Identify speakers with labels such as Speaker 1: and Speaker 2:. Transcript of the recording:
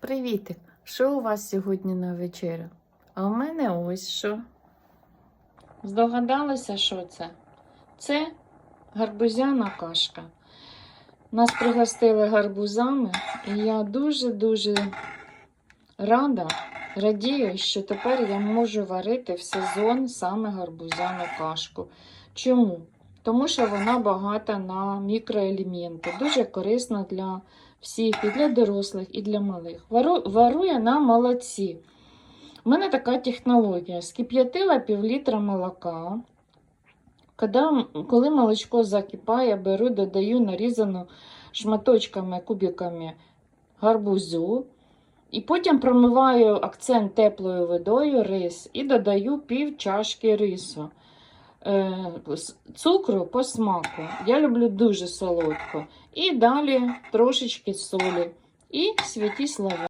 Speaker 1: Привітик! Що у вас сьогодні на вечерю? А у мене ось що. Здогадалися, що це? Це гарбузяна кашка. Нас пригостили гарбузами, і я дуже-дуже рада, радію, що тепер я можу варити в сезон саме гарбузяну кашку. Чому? Тому що вона багата на мікроелементи, дуже корисна для всіх, і для дорослих, і для малих. Вару, вару на молоці. У мене така технологія. Скип'ятила пів літра молока. Коли, коли молочко закипає, беру, додаю нарізану шматочками, кубиками гарбузу. І потім промиваю акцент теплою водою рис і додаю пів чашки рису. Е, цукру по смаку. Я люблю дуже солодко. І далі трошечки солі і святі слова.